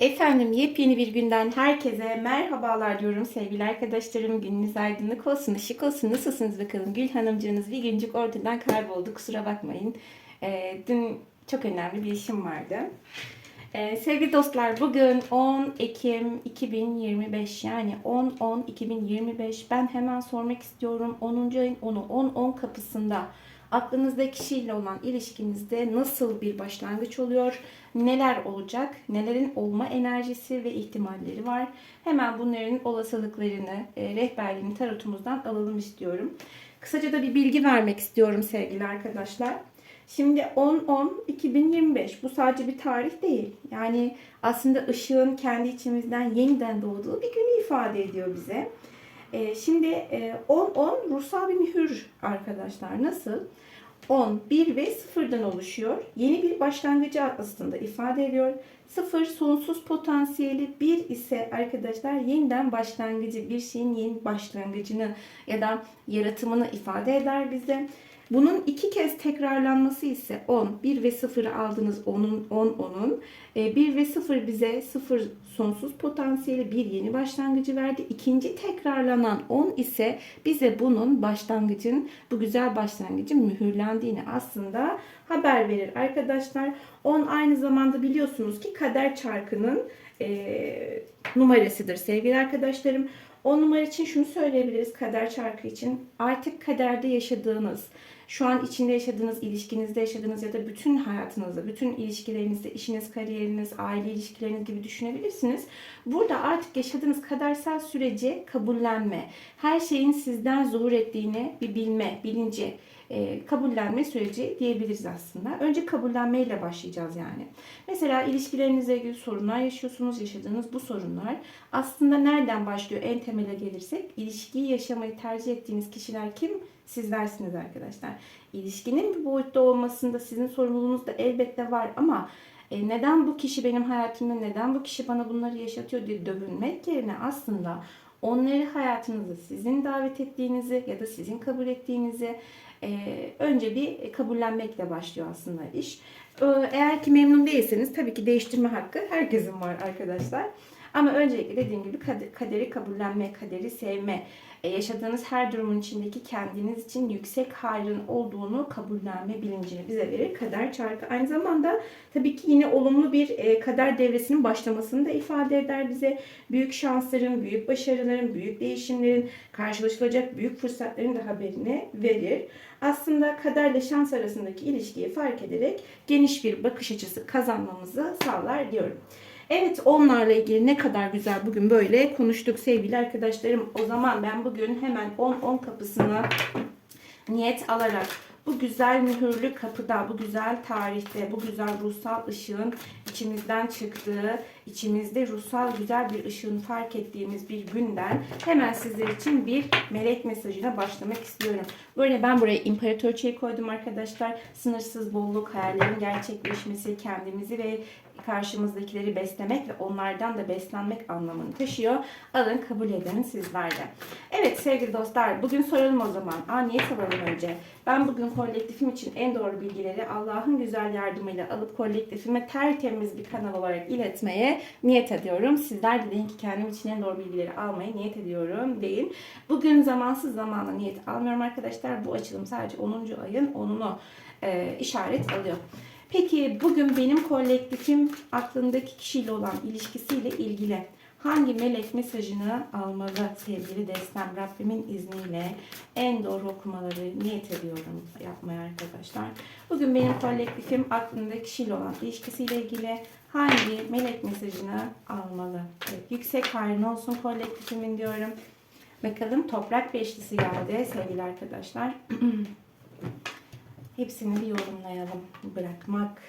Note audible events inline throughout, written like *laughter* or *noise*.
Efendim yepyeni bir günden herkese merhabalar diyorum sevgili arkadaşlarım. Gününüz aydınlık olsun, ışık olsun. Nasılsınız bakalım? Gül Hanımcığınız bir güncük ortadan kayboldu. Kusura bakmayın. Ee, dün çok önemli bir işim vardı. Ee, sevgili dostlar bugün 10 Ekim 2025 yani 10-10-2025 ben hemen sormak istiyorum 10. ayın 10'u 10-10 kapısında aklınızda kişiyle olan ilişkinizde nasıl bir başlangıç oluyor? Neler olacak? Nelerin olma enerjisi ve ihtimalleri var? Hemen bunların olasılıklarını, e, rehberliğini tarotumuzdan alalım istiyorum. Kısaca da bir bilgi vermek istiyorum sevgili arkadaşlar. Şimdi 10-10-2025 bu sadece bir tarih değil. Yani aslında ışığın kendi içimizden yeniden doğduğu bir günü ifade ediyor bize. Ee, şimdi e, 10-10 ruhsal bir mühür arkadaşlar. Nasıl? 10, 1 ve 0'dan oluşuyor. Yeni bir başlangıcı aslında ifade ediyor. 0 sonsuz potansiyeli, 1 ise arkadaşlar yeniden başlangıcı, bir şeyin yeni başlangıcını ya da yaratımını ifade eder bize. Bunun iki kez tekrarlanması ise 10, 1 ve 0'ı aldınız 10'un 10 10'un. 1 ve 0 bize 0 sonsuz potansiyeli bir yeni başlangıcı verdi. İkinci tekrarlanan 10 ise bize bunun başlangıcın bu güzel başlangıcın mühürlendiğini aslında haber verir arkadaşlar. 10 aynı zamanda biliyorsunuz ki kader çarkının e, numarasıdır sevgili arkadaşlarım. 10 numara için şunu söyleyebiliriz kader çarkı için. Artık kaderde yaşadığınız, şu an içinde yaşadığınız, ilişkinizde yaşadığınız ya da bütün hayatınızda, bütün ilişkilerinizde, işiniz, kariyeriniz, aile ilişkileriniz gibi düşünebilirsiniz. Burada artık yaşadığınız kadersel süreci kabullenme, her şeyin sizden zuhur ettiğini bir bilme, bilinci, e, kabullenme süreci diyebiliriz aslında. Önce kabullenmeyle başlayacağız yani. Mesela ilişkilerinizle ilgili sorunlar yaşıyorsunuz. Yaşadığınız bu sorunlar aslında nereden başlıyor en temele gelirsek ilişkiyi yaşamayı tercih ettiğiniz kişiler kim? Sizlersiniz arkadaşlar. İlişkinin bir boyutta olmasında sizin sorumluluğunuz da elbette var ama e, neden bu kişi benim hayatımda, neden bu kişi bana bunları yaşatıyor diye dövünmek yerine aslında onları hayatınıza sizin davet ettiğinizi ya da sizin kabul ettiğinizi önce bir kabullenmekle başlıyor aslında iş. E, eğer ki memnun değilseniz tabii ki değiştirme hakkı herkesin var arkadaşlar. Ama öncelikle dediğim gibi kaderi kabullenme, kaderi sevme, e, yaşadığınız her durumun içindeki kendiniz için yüksek hayrın olduğunu kabullenme bilincini bize verir. Kader çarkı aynı zamanda tabii ki yine olumlu bir e, kader devresinin başlamasını da ifade eder bize. Büyük şansların, büyük başarıların, büyük değişimlerin, karşılaşılacak büyük fırsatların da haberini verir. Aslında kaderle şans arasındaki ilişkiyi fark ederek geniş bir bakış açısı kazanmamızı sağlar diyorum. Evet onlarla ilgili ne kadar güzel bugün böyle konuştuk sevgili arkadaşlarım. O zaman ben bugün hemen 10-10 kapısına niyet alarak bu güzel mühürlü kapıda, bu güzel tarihte, bu güzel ruhsal ışığın içimizden çıktığı, içimizde ruhsal güzel bir ışığın fark ettiğimiz bir günden hemen sizler için bir melek mesajına başlamak istiyorum. Böyle ben buraya imparatorçayı koydum arkadaşlar. Sınırsız bolluk, hayallerin gerçekleşmesi, kendimizi ve karşımızdakileri beslemek ve onlardan da beslenmek anlamını taşıyor. Alın kabul edin sizler de. Evet sevgili dostlar bugün soralım o zaman. Aa niyet alalım önce. Ben bugün kolektifim için en doğru bilgileri Allah'ın güzel yardımıyla alıp kolektifime tertemiz bir kanal olarak iletmeye niyet ediyorum. Sizler de deyin ki kendim için en doğru bilgileri almaya niyet ediyorum deyin. Bugün zamansız zamanla niyet almıyorum arkadaşlar. Bu açılım sadece 10. ayın 10'unu e, işaret alıyor. Peki bugün benim kolektifim aklındaki kişiyle olan ilişkisiyle ilgili hangi melek mesajını almalı sevgili destem Rabbimin izniyle en doğru okumaları niyet ediyorum yapmaya arkadaşlar. Bugün benim kolektifim aklındaki kişiyle olan ilişkisiyle ilgili hangi melek mesajını almalı? Evet, yüksek hayrın olsun kolektifimin diyorum. Bakalım toprak beşlisi geldi sevgili arkadaşlar. *clears throat* Hepsini bir yorumlayalım. Bırakmak.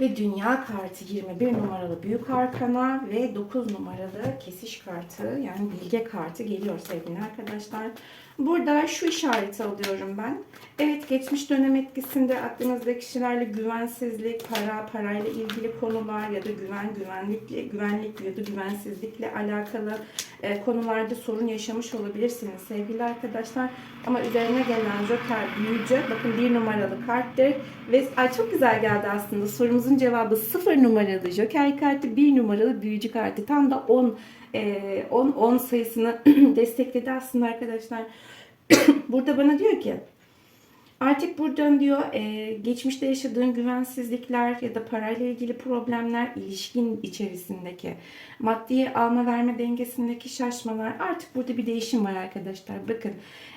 Ve dünya kartı 21 numaralı büyük arkana ve 9 numaralı kesiş kartı yani bilge kartı geliyor sevgili arkadaşlar. Burada şu işareti alıyorum ben. Evet geçmiş dönem etkisinde aklınızda kişilerle güvensizlik, para, parayla ilgili konular ya da güven, güvenlikle, güvenlik ya da güvensizlikle alakalı e, konularda sorun yaşamış olabilirsiniz sevgili arkadaşlar. Ama üzerine gelen joker büyücü. Bakın bir numaralı karttır. Ve ay çok güzel geldi aslında. Sorumuzun cevabı sıfır numaralı joker kartı, bir numaralı büyücü kartı. Tam da 10 e, 10 10 sayısını *clears throat* destekledi aslında arkadaşlar. *clears throat* Burada bana diyor ki Artık buradan diyor e, geçmişte yaşadığın güvensizlikler ya da parayla ilgili problemler, ilişkin içerisindeki maddi alma verme dengesindeki şaşmalar artık burada bir değişim var arkadaşlar. Bakın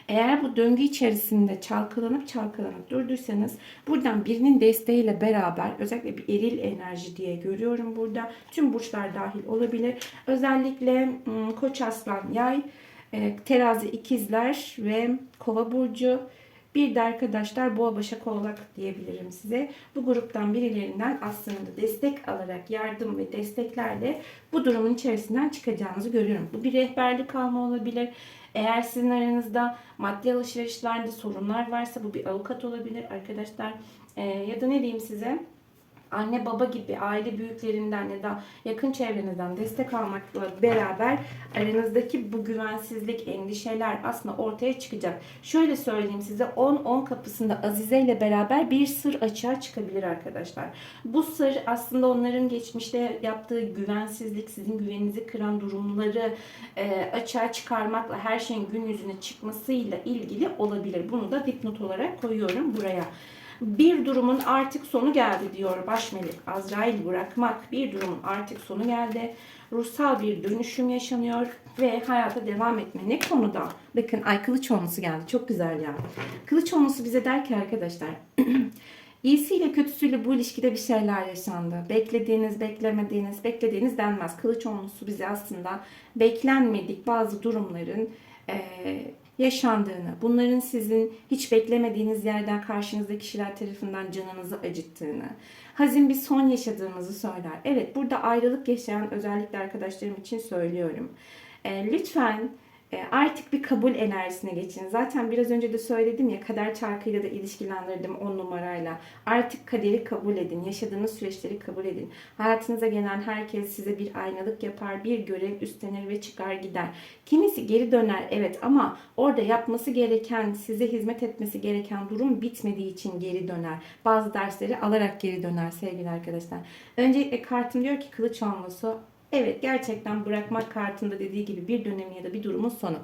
eğer bu döngü içerisinde çalkalanıp çalkalanıp durduysanız buradan birinin desteğiyle beraber özellikle bir eril enerji diye görüyorum burada. Tüm burçlar dahil olabilir. Özellikle ım, koç aslan yay, e, terazi ikizler ve kova burcu bir de arkadaşlar boğa başak oğlak diyebilirim size. Bu gruptan birilerinden aslında destek alarak yardım ve desteklerle bu durumun içerisinden çıkacağınızı görüyorum. Bu bir rehberlik alma olabilir. Eğer sizin aranızda maddi alışverişlerde sorunlar varsa bu bir avukat olabilir arkadaşlar. Ee, ya da ne diyeyim size? Anne baba gibi aile büyüklerinden ya da yakın çevrenizden destek almakla beraber aranızdaki bu güvensizlik, endişeler aslında ortaya çıkacak. Şöyle söyleyeyim size 10-10 kapısında Azize ile beraber bir sır açığa çıkabilir arkadaşlar. Bu sır aslında onların geçmişte yaptığı güvensizlik, sizin güveninizi kıran durumları e, açığa çıkarmakla her şeyin gün yüzüne çıkmasıyla ilgili olabilir. Bunu da dipnot olarak koyuyorum buraya. Bir durumun artık sonu geldi diyor başmelik Azrail bırakmak. Bir durumun artık sonu geldi. Ruhsal bir dönüşüm yaşanıyor ve hayata devam etme. Ne konuda? Bakın ay kılıç olması geldi. Çok güzel ya. Kılıç olması bize der ki arkadaşlar *clears throat* İyisiyle kötüsüyle bu ilişkide bir şeyler yaşandı. Beklediğiniz, beklemediğiniz, beklediğiniz denmez. Kılıç olması bize aslında beklenmedik bazı durumların eee yaşandığını, bunların sizin hiç beklemediğiniz yerden karşınızdaki kişiler tarafından canınızı acıttığını, hazin bir son yaşadığınızı söyler. Evet burada ayrılık yaşayan özellikle arkadaşlarım için söylüyorum. E, lütfen artık bir kabul enerjisine geçin. Zaten biraz önce de söyledim ya kader çarkıyla da ilişkilendirdim on numarayla. Artık kaderi kabul edin. Yaşadığınız süreçleri kabul edin. Hayatınıza gelen herkes size bir aynalık yapar, bir görev üstlenir ve çıkar gider. Kimisi geri döner evet ama orada yapması gereken, size hizmet etmesi gereken durum bitmediği için geri döner. Bazı dersleri alarak geri döner sevgili arkadaşlar. Öncelikle kartım diyor ki kılıç olması Evet gerçekten bırakmak kartında dediği gibi bir dönemin ya da bir durumun sonu.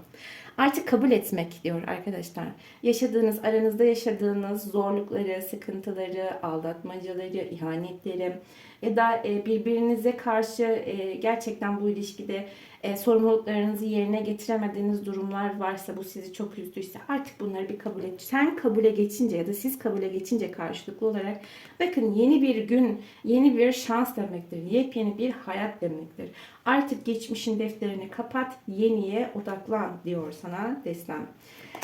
Artık kabul etmek diyor arkadaşlar. Yaşadığınız, aranızda yaşadığınız zorlukları, sıkıntıları, aldatmacaları, ihanetleri ya da e, birbirinize karşı e, gerçekten bu ilişkide e, sorumluluklarınızı yerine getiremediğiniz durumlar varsa bu sizi çok üzdüyse artık bunları bir kabul et. Sen kabule geçince ya da siz kabule geçince karşılıklı olarak bakın yeni bir gün, yeni bir şans demektir. Yepyeni bir hayat demektir. Artık geçmişin defterini kapat, yeniye odaklan diyor sana destem.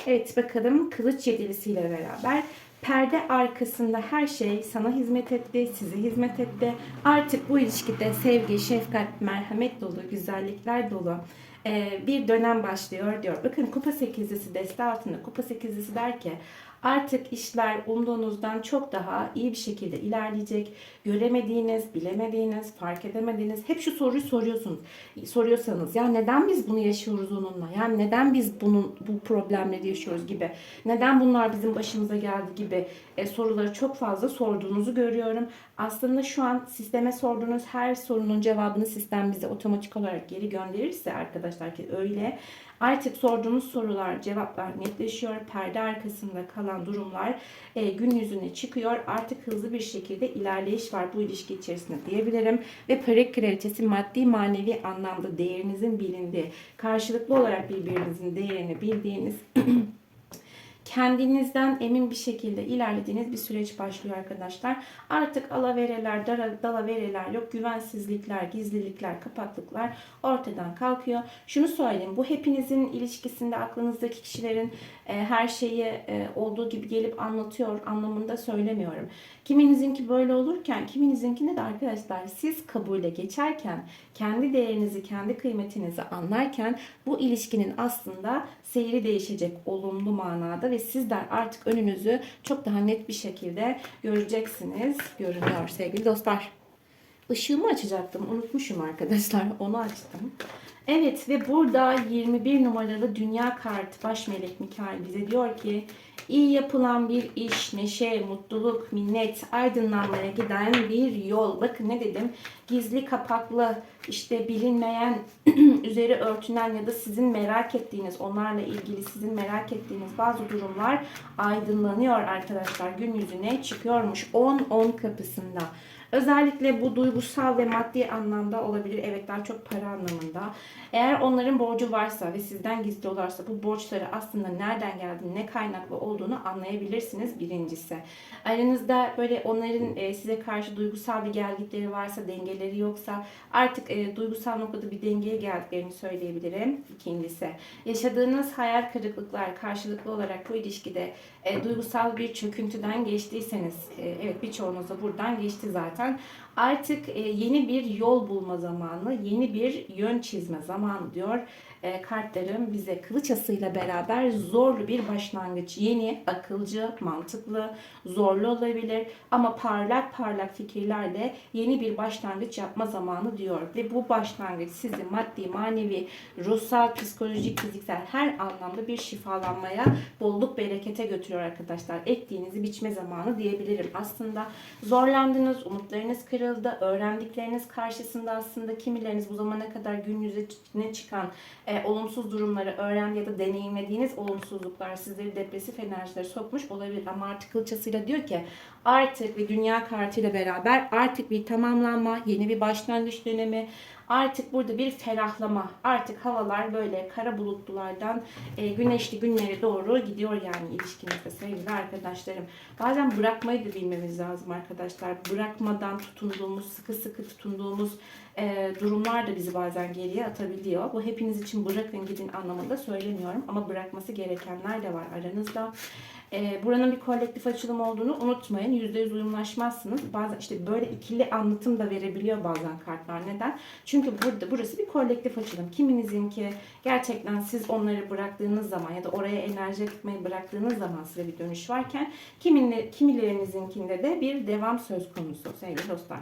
Evet bakalım kılıç yedilisiyle beraber perde arkasında her şey sana hizmet etti, size hizmet etti. Artık bu ilişkide sevgi, şefkat, merhamet dolu, güzellikler dolu bir dönem başlıyor diyor. Bakın kupa sekizlisi deste altında kupa sekizlisi der ki Artık işler umduğunuzdan çok daha iyi bir şekilde ilerleyecek. Göremediğiniz, bilemediğiniz, fark edemediğiniz hep şu soruyu soruyorsunuz. Soruyorsanız ya neden biz bunu yaşıyoruz onunla? Yani neden biz bunun bu problemleri yaşıyoruz gibi. Neden bunlar bizim başımıza geldi gibi e, soruları çok fazla sorduğunuzu görüyorum. Aslında şu an sisteme sorduğunuz her sorunun cevabını sistem bize otomatik olarak geri gönderirse arkadaşlar ki öyle Artık sorduğunuz sorular, cevaplar netleşiyor. Perde arkasında kalan durumlar e, gün yüzüne çıkıyor. Artık hızlı bir şekilde ilerleyiş var bu ilişki içerisinde diyebilirim. Ve para kraliçesi maddi manevi anlamda değerinizin bilindiği, karşılıklı olarak birbirinizin değerini bildiğiniz *clears throat* kendinizden emin bir şekilde ilerlediğiniz bir süreç başlıyor arkadaşlar. Artık alavereler, dalavereler yok, güvensizlikler, gizlilikler, kapaklıklar ortadan kalkıyor. Şunu söyleyeyim, bu hepinizin ilişkisinde aklınızdaki kişilerin e, her şeyi e, olduğu gibi gelip anlatıyor anlamında söylemiyorum. Kiminizinki böyle olurken, kiminizinkinde de arkadaşlar siz kabule geçerken, kendi değerinizi, kendi kıymetinizi anlarken bu ilişkinin aslında seyri değişecek olumlu manada ve sizler artık önünüzü çok daha net bir şekilde göreceksiniz. Görünüyor sevgili dostlar. Işığımı açacaktım. Unutmuşum arkadaşlar. Onu açtım. Evet ve burada 21 numaralı dünya kartı baş melek Mikail bize diyor ki iyi yapılan bir iş, neşe, mutluluk, minnet, aydınlanmaya giden bir yol. Bakın ne dedim? Gizli kapaklı, işte bilinmeyen, *clears throat* üzeri örtünen ya da sizin merak ettiğiniz, onlarla ilgili sizin merak ettiğiniz bazı durumlar aydınlanıyor arkadaşlar. Gün yüzüne çıkıyormuş 10-10 kapısında. Özellikle bu duygusal ve maddi anlamda olabilir. Evet daha çok para anlamında. Eğer onların borcu varsa ve sizden gizli olarsa bu borçları aslında nereden geldiğini, ne kaynaklı olduğunu anlayabilirsiniz birincisi. Aranızda böyle onların e, size karşı duygusal bir gelgitleri varsa, dengeleri yoksa artık e, duygusal noktada bir dengeye geldiklerini söyleyebilirim. İkincisi, yaşadığınız hayal kırıklıklar karşılıklı olarak bu ilişkide e, duygusal bir çöküntüden geçtiyseniz, evet birçoğunuz da buradan geçti zaten. zaten Artık e, yeni bir yol bulma zamanı, yeni bir yön çizme zamanı diyor e, kartlarım bize kılıç asıyla beraber zorlu bir başlangıç. Yeni, akılcı, mantıklı, zorlu olabilir ama parlak parlak fikirlerle yeni bir başlangıç yapma zamanı diyor. Ve bu başlangıç sizi maddi, manevi, ruhsal, psikolojik, fiziksel her anlamda bir şifalanmaya, bolluk, berekete götürüyor arkadaşlar. Ektiğinizi biçme zamanı diyebilirim. Aslında zorlandınız, umutlarınız kırıldı, öğrendikleriniz karşısında aslında kimileriniz bu zamana kadar gün yüzüne çıkan e, olumsuz durumları öğrendi ya da deneyimlediğiniz olumsuzluklar sizleri depresif enerjilere sokmuş olabilir. Ama artık kılçasıyla diyor ki artık ve dünya kartıyla beraber artık bir tamamlanma, yeni bir başlangıç dönemi, Artık burada bir ferahlama. Artık havalar böyle kara bulutlulardan e, güneşli günlere doğru gidiyor yani ilişkinizde sevgili arkadaşlarım. Bazen bırakmayı da bilmemiz lazım arkadaşlar. Bırakmadan tutunduğumuz, sıkı sıkı tutunduğumuz e, durumlar da bizi bazen geriye atabiliyor. Bu hepiniz için bırakın gidin anlamında söylemiyorum. Ama bırakması gerekenler de var aranızda. E, buranın bir kolektif açılım olduğunu unutmayın. %100 uyumlaşmazsınız. Bazen işte böyle ikili anlatım da verebiliyor bazen kartlar. Neden? Çünkü burada burası bir kolektif açılım. Kiminizinki gerçekten siz onları bıraktığınız zaman ya da oraya enerji etmeyi bıraktığınız zaman size bir dönüş varken kiminle, kimilerinizinkinde de bir devam söz konusu sevgili dostlar.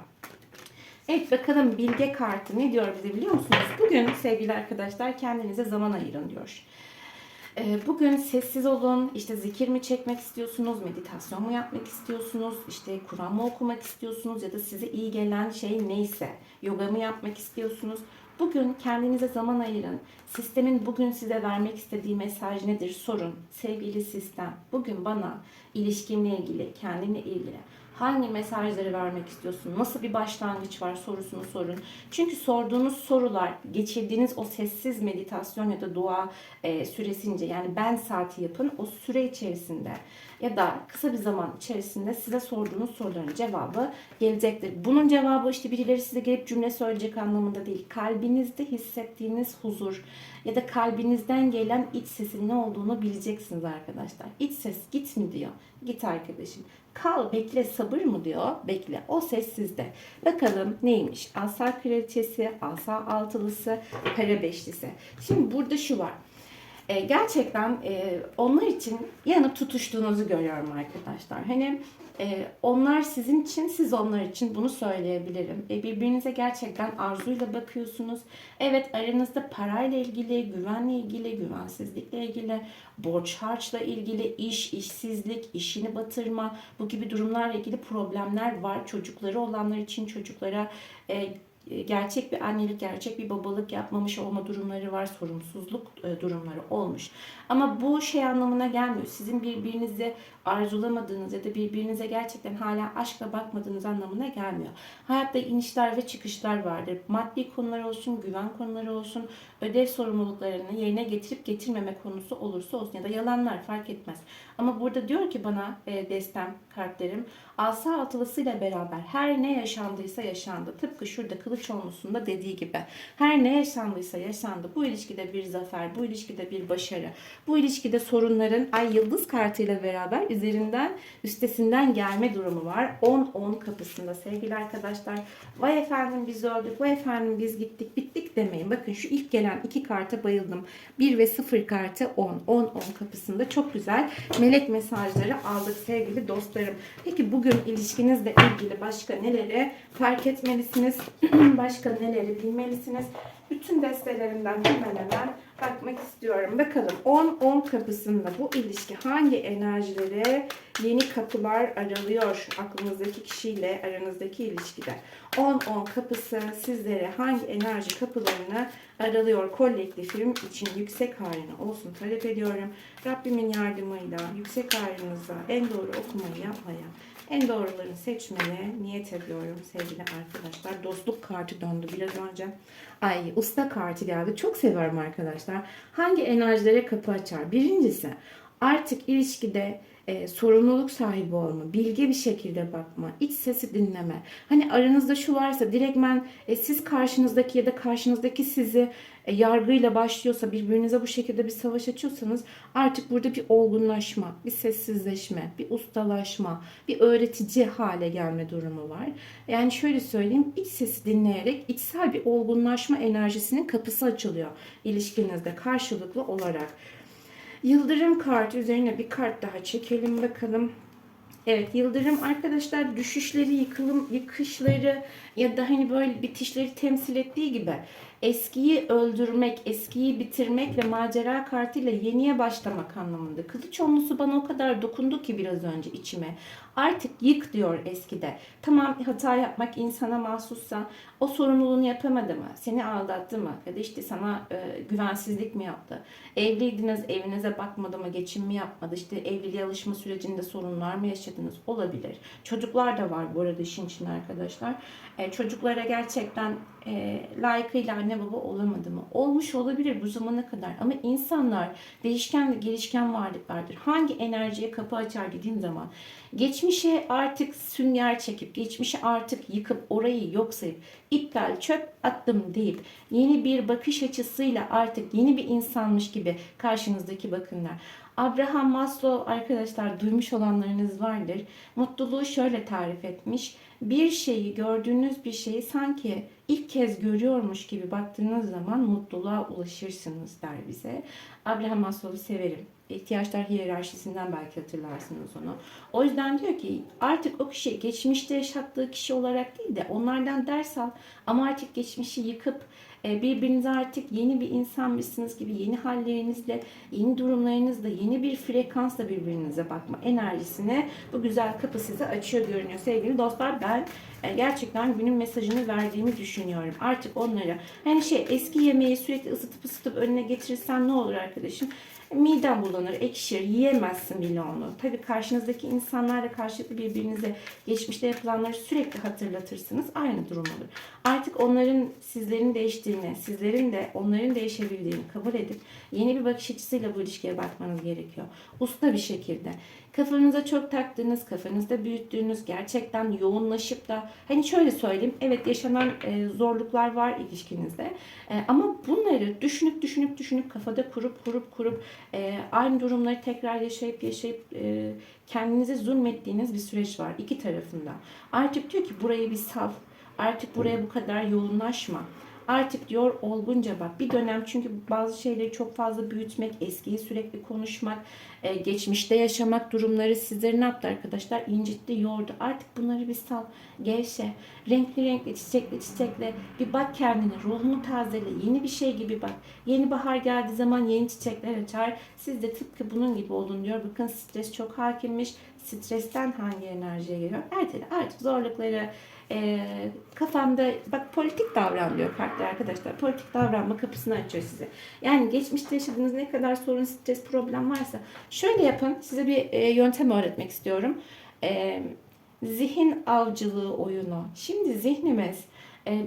Evet bakalım bilge kartı ne diyor bize biliyor musunuz? Bugün sevgili arkadaşlar kendinize zaman ayırın diyor. Ee, Bugün sessiz olun, işte zikir mi çekmek istiyorsunuz, meditasyon mu yapmak istiyorsunuz, işte Kur'an mı okumak istiyorsunuz ya da size iyi gelen şey neyse, yoga mı yapmak istiyorsunuz? Bugün kendinize zaman ayırın. Sistemin bugün size vermek istediği mesaj nedir sorun. Sevgili sistem, bugün bana ilişkimle ilgili, kendimle ilgili hangi mesajları vermek istiyorsun? Nasıl bir başlangıç var sorusunu sorun. Çünkü sorduğunuz sorular, geçirdiğiniz o sessiz meditasyon ya da dua e, süresince yani ben saati yapın o süre içerisinde ya da kısa bir zaman içerisinde size sorduğunuz soruların cevabı gelecektir. Bunun cevabı işte birileri size gelip cümle söyleyecek anlamında değil. Kalbinizde hissettiğiniz huzur ya da kalbinizden gelen iç sesin ne olduğunu bileceksiniz arkadaşlar. İç ses git mi diyor. Git arkadaşım. Kal bekle sabır mı diyor. Bekle. O ses sizde. Bakalım neymiş? Asa kraliçesi, asa altılısı, para beşlisi. Şimdi burada şu var. E, gerçekten e, onlar için yanıp tutuştuğunuzu görüyorum arkadaşlar. Hani e, onlar sizin için, siz onlar için bunu söyleyebilirim. E, birbirinize gerçekten arzuyla bakıyorsunuz. Evet aranızda parayla ilgili, güvenle ilgili, güvensizlikle ilgili, borç harçla ilgili, iş, işsizlik, işini batırma bu gibi durumlarla ilgili problemler var. Çocukları olanlar için çocuklara e, gerçek bir annelik, gerçek bir babalık yapmamış olma durumları var, sorumsuzluk e, durumları olmuş. Ama bu şey anlamına gelmiyor. Sizin birbirinizi arzulamadığınız ya da birbirinize gerçekten hala aşkla bakmadığınız anlamına gelmiyor. Hayatta inişler ve çıkışlar vardır. Maddi konular olsun, güven konuları olsun, ödev sorumluluklarını yerine getirip getirmeme konusu olursa olsun ya da yalanlar fark etmez. Ama burada diyor ki bana e, destem kartlarım asa altılısıyla beraber her ne yaşandıysa yaşandı. Tıpkı şurada Kılıçoğlu'sunda dediği gibi her ne yaşandıysa yaşandı. Bu ilişkide bir zafer, bu ilişkide bir başarı, bu ilişkide sorunların ay yıldız kartıyla beraber üzerinden üstesinden gelme durumu var. 10-10 kapısında sevgili arkadaşlar. Vay efendim biz öldük, vay efendim biz gittik, bittik demeyin. Bakın şu ilk gelen iki karta bayıldım. 1 ve 0 kartı 10. 10-10 kapısında çok güzel melek mesajları aldık sevgili dostlarım. Peki bugün ilişkinizle ilgili başka neleri fark etmelisiniz? *clears throat* başka neleri bilmelisiniz? Bütün destelerimden hemen hemen bakmak istiyorum. Bakalım 10-10 kapısında bu ilişki hangi enerjilere yeni kapılar aralıyor aklınızdaki kişiyle aranızdaki ilişkide? 10-10 kapısı sizlere hangi enerji kapılarını aralıyor kolektifim için yüksek haline olsun talep ediyorum. Rabbimin yardımıyla yüksek hayrınıza en doğru okumayı yapmaya, en doğrularını seçmeye niyet ediyorum sevgili arkadaşlar. Dostluk kartı döndü biraz önce. Ay usta kartı geldi. Çok seviyorum arkadaşlar. Hangi enerjilere kapı açar? Birincisi artık ilişkide e, sorumluluk sahibi olma, bilge bir şekilde bakma, iç sesi dinleme. Hani aranızda şu varsa direktmen e, siz karşınızdaki ya da karşınızdaki sizi e, yargıyla başlıyorsa birbirinize bu şekilde bir savaş açıyorsanız artık burada bir olgunlaşma, bir sessizleşme, bir ustalaşma, bir öğretici hale gelme durumu var. Yani şöyle söyleyeyim iç sesi dinleyerek içsel bir olgunlaşma enerjisinin kapısı açılıyor ilişkinizde karşılıklı olarak. Yıldırım kartı üzerine bir kart daha çekelim bakalım. Evet Yıldırım arkadaşlar düşüşleri, yıkılım, yıkışları ya da hani böyle bitişleri temsil ettiği gibi eskiyi öldürmek, eskiyi bitirmek ve macera kartıyla yeniye başlamak anlamında. Kılıç onlusu bana o kadar dokundu ki biraz önce içime. Artık yık diyor eskide. Tamam hata yapmak insana mahsussa o sorumluluğunu yapamadı mı? Seni aldattı mı? Ya da işte sana e, güvensizlik mi yaptı? Evliydiniz evinize bakmadı mı? Geçim mi yapmadı? İşte evliliğe alışma sürecinde sorunlar mı yaşadınız? Olabilir. Çocuklar da var bu arada işin içinde arkadaşlar. E, çocuklara gerçekten e, layıkıyla anne baba olamadı mı? Olmuş olabilir bu zamana kadar. Ama insanlar değişken ve gelişken varlıklardır. Hangi enerjiye kapı açar dediğim zaman geçmişe artık sünger çekip, geçmişi artık yıkıp, orayı yok sayıp, iptal, çöp attım deyip yeni bir bakış açısıyla artık yeni bir insanmış gibi karşınızdaki bakınlar. Abraham Maslow arkadaşlar duymuş olanlarınız vardır. Mutluluğu şöyle tarif etmiş. Bir şeyi gördüğünüz bir şeyi sanki ilk kez görüyormuş gibi baktığınız zaman mutluluğa ulaşırsınız der bize. Abraham Maslow'u severim. İhtiyaçlar hiyerarşisinden belki hatırlarsınız onu. O yüzden diyor ki artık o kişi geçmişte yaşattığı kişi olarak değil de onlardan ders al ama artık geçmişi yıkıp birbirinize artık yeni bir insanmışsınız gibi yeni hallerinizle, yeni durumlarınızla, yeni bir frekansla birbirinize bakma enerjisine bu güzel kapı size açıyor görünüyor. Sevgili dostlar ben e, gerçekten günün mesajını verdiğimi düşünüyorum. Artık onlara hani şey eski yemeği sürekli ısıtıp ısıtıp önüne getirirsen ne olur arkadaşım? Miden bulanır, ekşir, yiyemezsin bile onu. Tabii karşınızdaki insanlarla karşılıklı birbirinize geçmişte yapılanları sürekli hatırlatırsınız. Aynı durum olur. Artık onların sizlerin değiştiğini, sizlerin de onların değişebildiğini kabul edip yeni bir bakış açısıyla bu ilişkiye bakmanız gerekiyor. Usta bir şekilde. Kafanıza çok taktığınız, kafanızda büyüttüğünüz, gerçekten yoğunlaşıp da hani şöyle söyleyeyim, evet yaşanan e, zorluklar var ilişkinizde. E, ama bunları düşünüp düşünüp düşünüp kafada kurup kurup kurup e, aynı durumları tekrar yaşayıp yaşayıp e, kendinize zulmettiğiniz bir süreç var iki tarafında. Artık diyor ki burayı bir sal. Artık buraya bu kadar yoğunlaşma. Artık diyor olgunca bak bir dönem çünkü bazı şeyleri çok fazla büyütmek, eskiyi sürekli konuşmak, e, geçmişte yaşamak durumları sizleri ne yaptı arkadaşlar? İncitti, yordu. Artık bunları bir sal, gevşe, renkli renkli, çiçekli çiçekle bir bak kendine, ruhunu tazele, yeni bir şey gibi bak. Yeni bahar geldiği zaman yeni çiçekler açar. Siz de tıpkı bunun gibi olun diyor. Bakın stres çok hakimmiş. Stresten hangi enerjiye geliyor? Ertele artık zorlukları e, kafanda bak politik davran diyor kartlar arkadaşlar. Politik davranma kapısını açıyor size. Yani geçmişte yaşadığınız ne kadar sorun, stres, problem varsa şöyle yapın. Size bir e, yöntem öğretmek istiyorum. E, zihin avcılığı oyunu. Şimdi zihnimiz e,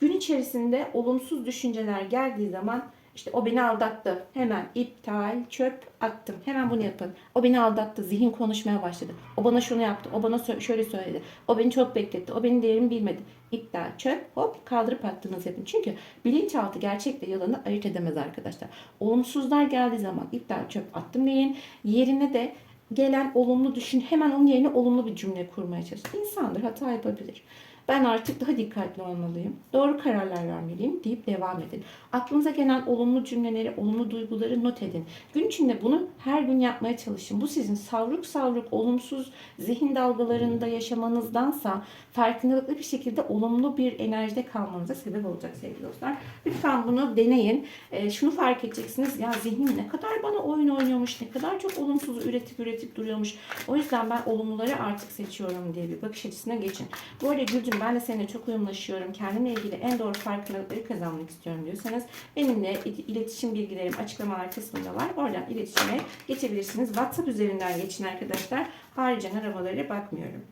gün içerisinde olumsuz düşünceler geldiği zaman işte o beni aldattı. Hemen iptal, çöp attım. Hemen bunu yapın. O beni aldattı. Zihin konuşmaya başladı. O bana şunu yaptı. O bana şöyle söyledi. O beni çok bekletti. O benim değerimi bilmedi. İptal, çöp, hop kaldırıp attınız yapın. Çünkü bilinçaltı gerçekle yalanı ayırt edemez arkadaşlar. Olumsuzlar geldiği zaman iptal, çöp attım deyin. Yerine de gelen olumlu düşün. Hemen onun yerine olumlu bir cümle kurmaya çalışın. İnsandır, hata yapabilir. Ben artık daha dikkatli olmalıyım. Doğru kararlar vermeliyim deyip devam edin. Aklınıza gelen olumlu cümleleri, olumlu duyguları not edin. Gün içinde bunu her gün yapmaya çalışın. Bu sizin savruk savruk olumsuz zihin dalgalarında yaşamanızdansa farkındalıklı bir şekilde olumlu bir enerjide kalmanıza sebep olacak sevgili dostlar. Lütfen bunu deneyin. Ee, şunu fark edeceksiniz. Ya zihnim ne kadar bana oyun oynuyormuş, ne kadar çok olumsuzu üretip üretip duruyormuş. O yüzden ben olumluları artık seçiyorum diye bir bakış açısına geçin. Bu arada Gülcüm ben de seninle çok uyumlaşıyorum. Kendimle ilgili en doğru farkındalıkları kazanmak istiyorum diyorsanız benimle il- iletişim bilgilerim açıklamalar kısmında var. Oradan iletişime geçebilirsiniz. WhatsApp üzerinden geçin arkadaşlar. Haricen arabalara bakmıyorum.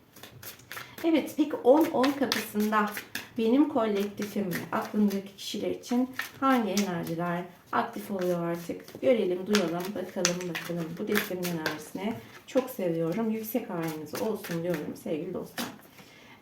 Evet peki 10-10 kapısında benim kolektifim aklımdaki kişiler için hangi enerjiler aktif oluyor artık? Görelim, duyalım, bakalım, bakalım. Bu destemin enerjisine çok seviyorum. Yüksek haliniz olsun diyorum sevgili dostlar.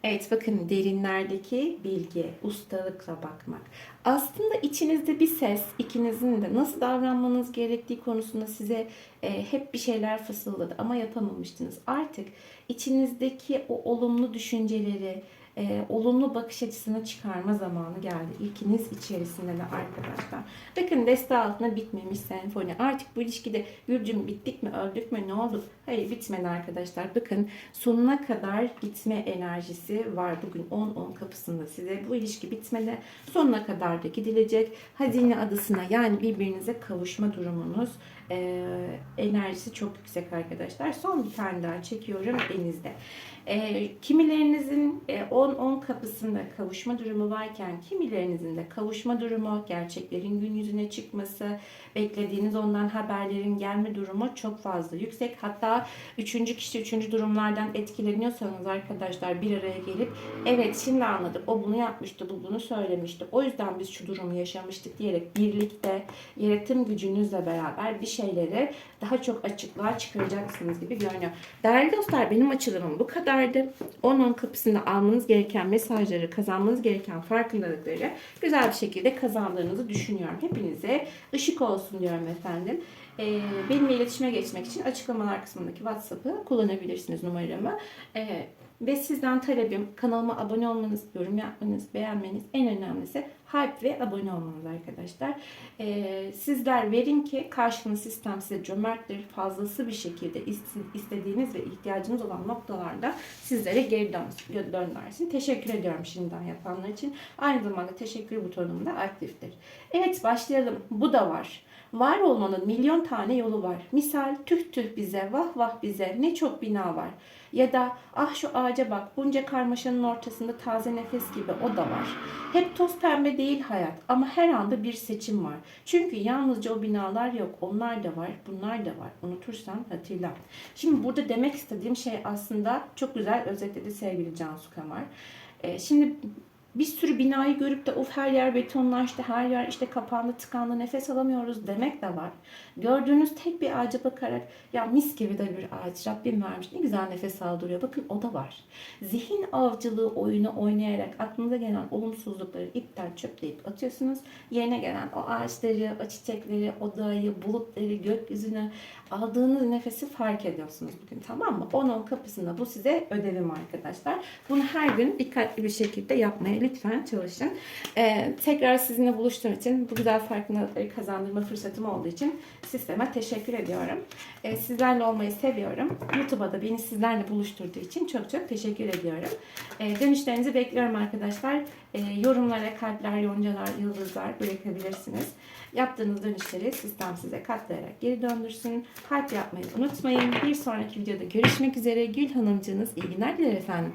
Evet bakın derinlerdeki bilgi, ustalıkla bakmak. Aslında içinizde bir ses, ikinizin de nasıl davranmanız gerektiği konusunda size e, hep bir şeyler fısıldadı ama yapamamıştınız. Artık içinizdeki o olumlu düşünceleri, e, olumlu bakış açısına çıkarma zamanı geldi. İlkiniz içerisinde de arkadaşlar. Bakın deste altına bitmemiş senfoni. Artık bu ilişkide Gülcüm bittik mi, öldük mü, ne oldu? Hayır bitmedi arkadaşlar. Bakın sonuna kadar gitme enerjisi var bugün 10-10 kapısında size. Bu ilişki bitmedi. Sonuna kadar da gidilecek. Hazine adısına yani birbirinize kavuşma durumunuz e, enerjisi çok yüksek arkadaşlar. Son bir tane daha çekiyorum denizde. E, kimilerinizin e, 10-10 kapısında kavuşma durumu varken kimilerinizin de kavuşma durumu, gerçeklerin gün yüzüne çıkması, beklediğiniz ondan haberlerin gelme durumu çok fazla yüksek. Hatta üçüncü kişi üçüncü durumlardan etkileniyorsanız arkadaşlar bir araya gelip evet şimdi anladık o bunu yapmıştı bu bunu söylemişti o yüzden biz şu durumu yaşamıştık diyerek birlikte yaratım gücünüzle beraber bir şeyleri daha çok açıklığa çıkaracaksınız gibi görünüyor. Değerli dostlar benim açılımım bu kadardı. 10-10 kapısında almanız gereken mesajları, kazanmanız gereken farkındalıkları güzel bir şekilde kazandığınızı düşünüyorum. Hepinize ışık olsun diyorum efendim. Ee, benimle iletişime geçmek için açıklamalar kısmındaki WhatsApp'ı kullanabilirsiniz numaramı. Ee, ve sizden talebim kanalıma abone olmanız, yorum yapmanız, beğenmeniz en önemlisi hype ve abone olmanız arkadaşlar. Ee, sizler verin ki karşılığında sistem size cömerttir, fazlası bir şekilde ist- istediğiniz ve ihtiyacınız olan noktalarda sizlere geri dön- döndürsün. Teşekkür ediyorum şimdiden yapanlar için. Aynı zamanda teşekkür butonum da aktiftir. Evet başlayalım. Bu da var. Var olmanın milyon tane yolu var. Misal tüh tüh bize, vah vah bize, ne çok bina var. Ya da ah şu ağaca bak, bunca karmaşanın ortasında taze nefes gibi o da var. Hep toz pembe değil hayat ama her anda bir seçim var. Çünkü yalnızca o binalar yok, onlar da var, bunlar da var. Unutursan hatırla. Şimdi burada demek istediğim şey aslında çok güzel özetledi sevgili Cansu Kamar. Şimdi bir sürü binayı görüp de of her yer betonlaştı, her yer işte kapandı, tıkandı, nefes alamıyoruz demek de var. Gördüğünüz tek bir ağaca bakarak ya mis gibi de bir ağaç Rabbim vermiş ne güzel nefes aldırıyor. Bakın o da var. Zihin avcılığı oyunu oynayarak aklınıza gelen olumsuzlukları iptal çöpleyip atıyorsunuz. Yerine gelen o ağaçları, o çiçekleri, o dağı, bulutları, gökyüzünü aldığınız nefesi fark ediyorsunuz bugün tamam mı? Onun kapısında bu size ödevim arkadaşlar. Bunu her gün dikkatli bir şekilde lütfen çalışın. Ee, tekrar sizinle buluştuğum için bu güzel farkındalıkları kazandırma fırsatım olduğu için sisteme teşekkür ediyorum. Ee, sizlerle olmayı seviyorum. YouTube'a da beni sizlerle buluşturduğu için çok çok teşekkür ediyorum. Ee, dönüşlerinizi bekliyorum arkadaşlar. Ee, yorumlara kalpler, yoncalar, yıldızlar bırakabilirsiniz. Yaptığınız dönüşleri sistem size katlayarak geri döndürsün. Kalp yapmayı unutmayın. Bir sonraki videoda görüşmek üzere. Gül Hanımcığınız iyi günler diler efendim.